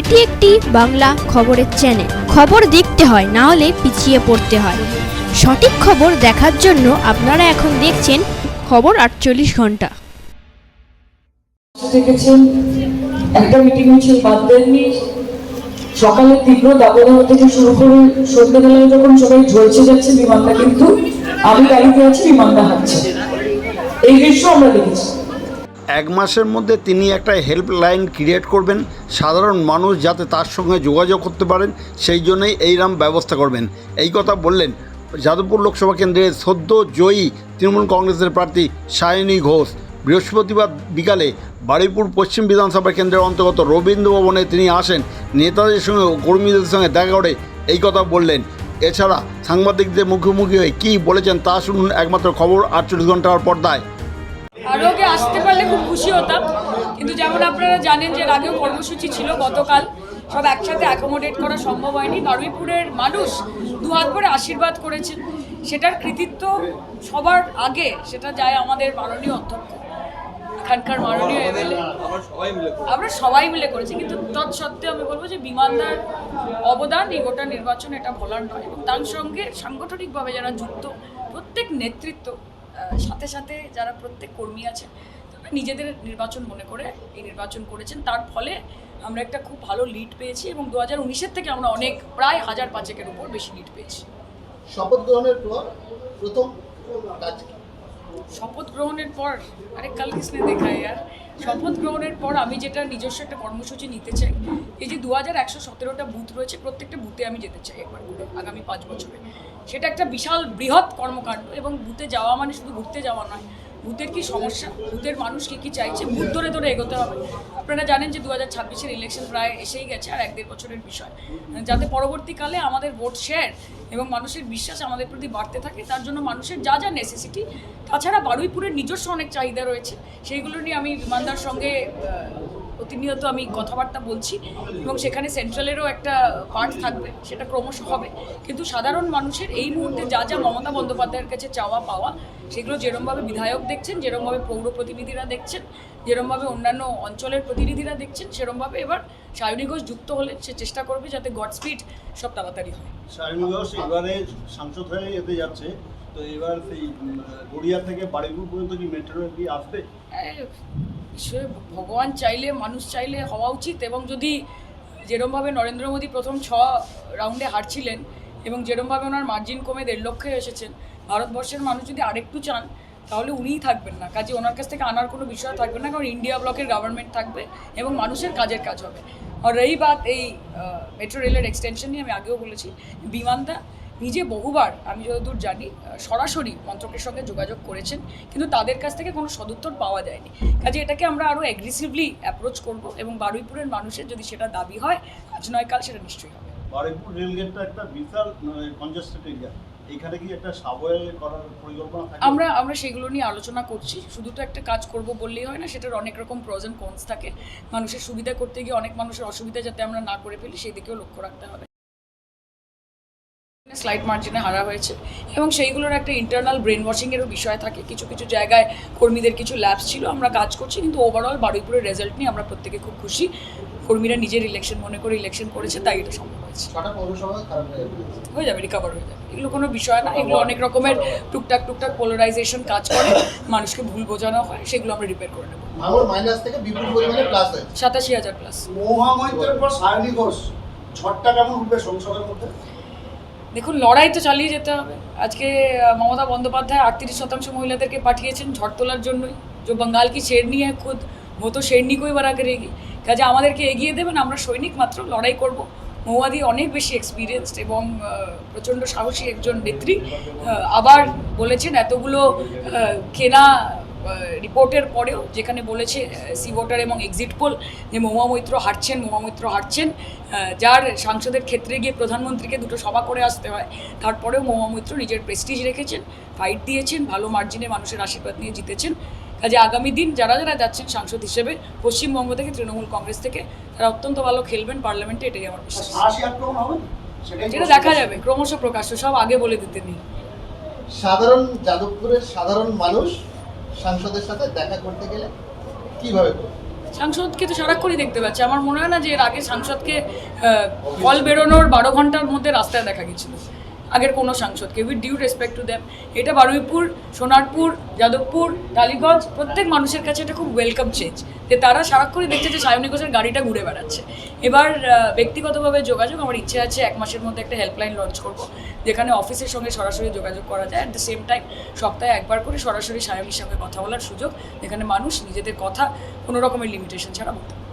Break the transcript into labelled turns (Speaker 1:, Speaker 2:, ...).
Speaker 1: এটি একটি বাংলা খবরের চ্যানেল খবর দেখতে হয়, না হলে পিছিয়ে পড়তে হয়। সঠিক খবর দেখার জন্য আপনারা এখন দেখছেন খবর আটচল্লিশ
Speaker 2: ঘণ্টা। সকালে তীব্র দাবদাহ থেকে শুরু করে সন্ধ্যেবেলায় যখন সবাই ঝলসে যাচ্ছে, বিমানটা কিন্তু আমি গাড়িতে আছি, বিমানটা হাঁটছে। এই দৃশ্য আমরা দেখেছি।
Speaker 3: এক মাসের মধ্যে তিনি একটা হেল্পলাইন ক্রিয়েট করবেন। সাধারণ মানুষ যাতে তার সঙ্গে যোগাযোগ করতে পারেন, সেই জন্যই এইরকম ব্যবস্থা করবেন। এই কথা বললেন যাদবপুর লোকসভা কেন্দ্রের সদ্য জয়ী তৃণমূল কংগ্রেসের প্রার্থী সায়নী ঘোষ। বৃহস্পতিবার বিকালে বারুইপুর পশ্চিম বিধানসভা কেন্দ্রের অন্তর্গত রবীন্দ্র ভবনে তিনি আসেন। নেতাদের সঙ্গে কর্মীদের সঙ্গে দেখা করে এই কথা বললেন। এছাড়া সাংবাদিকদের মুখোমুখি হয়ে কী বলেছেন তা শুনুন একমাত্র খবর আটচল্লিশ ঘণ্টার পর্দায়।
Speaker 4: আরও আগে আসতে পারলে খুব খুশি হতাম। কিন্তু যেমন আপনারা জানেন যে আগেও কর্মসূচি ছিল গতকাল সব একসাথে অ্যাকোমোডেট করা সম্ভব হয়নি। বারুইপুরের মানুষ দু হাত ভরে আশীর্বাদ করেছেন। সেটার কৃতিত্ব সবার আগে সেটা যায় আমাদের মাননীয় অধ্যক্ষ। এখানকার মাননীয় এমএলএ আমরা সবাই মিলে করেছি কিন্তু তৎসত্ত্বেও আমি বলব যে বিমানদার অবদান এই গোটা নির্বাচন এটা বলার নয়। এবং তার সঙ্গে সাংগঠনিকভাবে যারা যুক্ত প্রত্যেক নেতৃত্ব সাথে সাথে যারা প্রত্যেক কর্মী আছে তারা নিজেদের নির্বাচন মনে করে এই নির্বাচন করেছেন। তার ফলে আমরা একটা খুব ভালো লিড পেয়েছি এবং দু হাজার উনিশের থেকে আমরা অনেক প্রায় হাজার পাঁচেকের উপর বেশি লিড পেয়েছি।
Speaker 5: শপথ গ্রহণের পর প্রথম কাজ
Speaker 4: শপথ গ্রহণের পর আরে কাল কিসনে দেখা আর শপথ গ্রহণের পর আমি যেটা নিজস্ব একটা কর্মসূচি নিতে চাই, এই যে দু হাজার একশো সতেরোটা বুথ রয়েছে, প্রত্যেকটা বুথে আমি যেতে চাই একবার আগামী পাঁচ বছরে। সেটা একটা বিশাল বৃহৎ কর্মকাণ্ড এবং বুথে যাওয়া মানে শুধু ঘুরতে যাওয়া নয়, বুথের কি সমস্যা, বুথের মানুষ কি কি চাইছে, বুথ ধরে ধরে এগোতে হবে। আপনারা জানেন যে দু হাজার ছাব্বিশের ইলেকশন প্রায় এসেই গেছে আর এক দেড় বছরের বিষয়। যাতে পরবর্তীকালে আমাদের ভোট শেয়ার এবং মানুষের বিশ্বাস আমাদের প্রতি বাড়তে থাকে, তার জন্য মানুষের যা যা নেসেসিটি তাছাড়া বারুইপুরের নিজস্ব অনেক চাহিদা রয়েছে, সেইগুলো নিয়ে আমি বিমানদার সঙ্গে প্রতিনিয়ত আমি কথাবার্তা বলছি এবং সেখানে সেন্ট্রালেরও একটা পার্ট থাকবে সেটা ক্রমশ হবে। কিন্তু সাধারণ মানুষের এই মুহূর্তে যা যা মমতা বন্দ্যোপাধ্যায়ের কাছে চাওয়া পাওয়া সেগুলো যেরমভাবে বিধায়ক দেখছেন যেরমভাবে পৌর প্রতিনিধিরা দেখছেন যেরমভাবে অন্যান্য অঞ্চলের প্রতিনিধিরা দেখছেন সেরমভাবে এবার সায়নী ঘোষ যুক্ত হলে সে চেষ্টা করবে যাতে গড স্পিড সব তাড়াতাড়ি হয়।
Speaker 6: শারীন ঘোষ এবারে সাংসদ হয়ে এতে যাচ্ছে তো এবার সেই গড়িয়া থেকে বাড়িপুর পর্যন্ত কি মেট্রো কি আসবে?
Speaker 4: সে ভগবান চাইলে, মানুষ চাইলে হওয়া উচিত এবং যদি যেরমভাবে নরেন্দ্র মোদী প্রথম ছ রাউন্ডে হারছিলেন এবং যেরমভাবে ওনার মার্জিন কমে দেড় লক্ষে এসেছেন, ভারতবর্ষের মানুষ যদি আরেকটু চান, তাহলে উনিই থাকবেন না। কাজে ওনার কাছ থেকে আনার কোনো বিষয় থাকবে না, কারণ ইন্ডিয়া ব্লকের গভর্নমেন্ট থাকবে এবং মানুষের কাজের কাজ হবে। আর এই বাত, এই মেট্রো রেলের এক্সটেনশন নিয়ে আমি আগেও বলেছি, বিমানটা নিজে বহুবার আমি যতদূর জানি সরাসরি মন্ত্রকের সঙ্গে যোগাযোগ করেছেন কিন্তু তাদের কাছ থেকে কোনো সদুত্তর পাওয়া যায়নি। কাজে এটাকে আমরা আরও অ্যাগ্রেসিভলি অ্যাপ্রোচ করব এবং বারুইপুরের মানুষের যদি সেটা দাবি হয় আজ নয় কাল সেটা নিশ্চয়ই হবে।
Speaker 6: বারুইপুর রেলগেটটা একটা বিশাল কনজেস্টেড এরিয়া এইখানে কি একটা সাবওয়ে করার পরিকল্পনা থাকে?
Speaker 4: আমরা আমরা সেগুলো নিয়ে আলোচনা করছি। শুধু তো একটা কাজ করব বললেই হয় না সেটার অনেক রকম প্রজ অ্যান্ড কনস থাকে। মানুষের সুবিধা করতে গিয়ে অনেক মানুষের অসুবিধা যাতে আমরা না করে ফেলি সেই দিকেও লক্ষ্য রাখতে হবে। স্লাইড মার্জিনে হারা হয়েছে। এবং সেইগুলোর একটা ইন্টারনাল ব্রেন ওয়াশিংয়েরও বিষয় থাকে। কিছু কিছু জায়গায় কর্মীদের কিছু ল্যাবস ছিল আমরা কাজ করছি কিন্তু ওভারঅল বারুইপুরের রেজাল্ট নিয়ে আমরা প্রত্যেকে খুব খুশি। কর্মীরা নিজের ইলেকশন মনে করে ইলেকশন করেছে তাই এটা সম্ভব হয়েছে।
Speaker 5: হয়ে
Speaker 4: যাবে রিকভার হয়ে যাবে। এগুলো কোনো বিষয় না এগুলো অনেক রকমের টুকটাক টুকটাক পোলারাইজেশন কাজ করে মানুষকে ভুল বোঝানো হয় সেগুলো আমরা রিপেয়ার করে নেব।
Speaker 5: মাইনাস থেকে বিপুল পরিমাণে প্লাস হয়েছে।
Speaker 4: সাতাশি হাজার প্লাস
Speaker 6: ঝড়টা কেমন উঠবে সংসদের মধ্যে?
Speaker 4: দেখুন লড়াই তো চালিয়ে যেতে হবে আজকে আহ, মমতা বন্দ্যোপাধ্যায় আটত্রিশ শতাংশ মহিলাদেরকে পাঠিয়েছেন ঝড় তোলার জন্যই যে বাঙ্গাল কি শেরনি है खुद वो तो शेरनी को ही बड़ा करेगी কাজে আমাদেরকে এগিয়ে দেবেন আমরা সৈনিক মাত্র লড়াই করব মৌয়াদি অনেক বেশি এক্সপিরিয়েন্সড এবং আহ, প্রচণ্ড সাহসী একজন নেত্রী আহ, আবার বলেছেন এতগুলো আহ, কেনা রিপোর্টের পরেও যেখানে বলেছে সি ভোটার এবং এক্সিট পোল যে মহুয়া মৈত্র হারছেন মহুয়া মৈত্র হারছেন যার সাংসদের ক্ষেত্রে গিয়ে প্রধানমন্ত্রীকে দুটো সভা করে আসতে হয়। তারপরেও মহুয়া মৈত্র নিজের প্রেস্টিজ রেখেছেন ফাইট দিয়েছেন ভালো মার্জিনে মানুষের আশীর্বাদ নিয়ে জিতেছেন। কাজে আগামী দিন যারা যারা যাচ্ছেন সাংসদ হিসেবে পশ্চিমবঙ্গ থেকে তৃণমূল কংগ্রেস থেকে তারা অত্যন্ত ভালো খেলবেন পার্লামেন্টে এটাই আমার বিশ্বাস। যেটা দেখা যাবে ক্রমশ প্রকাশ্য সব আগে বলে দিতে নেই।
Speaker 5: সাধারণ যাদবপুরের সাধারণ মানুষ সাংসদের সাথে দেখা করতে গেলে কীভাবে
Speaker 4: সাংসদকে তো সারাক্ষণই দেখতে পাচ্ছি। আমার মনে হয় না যে এর আগে সাংসদকে কল বেরোনোর বারো ঘণ্টার মধ্যে রাস্তায় দেখা গেছিল। আগের কোনো সাংসদকে with due respect to them এটা বারুইপুর, সোনারপুর, যাদবপুর, টালিগঞ্জ, প্রত্যেক মানুষের কাছে এটা খুব ওয়েলকাম চেঞ্জ যে তারা সারাক্ষণই দেখছে যে সায়নী ঘোষের গাড়িটা ঘুরে বেড়াচ্ছে। এবার ব্যক্তিগতভাবে যোগাযোগ, আমার ইচ্ছে আছে এক মাসের মধ্যে একটা হেল্পলাইন লঞ্চ করব, যেখানে অফিসের সঙ্গে সরাসরি যোগাযোগ করা যায়। অ্যাট দ্য সেম টাইম সপ্তাহে একবার করে সরাসরি সায়নীর সঙ্গে কথা বলার সুযোগ, যেখানে মানুষ নিজেদের কথা কোনো রকমের লিমিটেশন ছাড়া বলতে।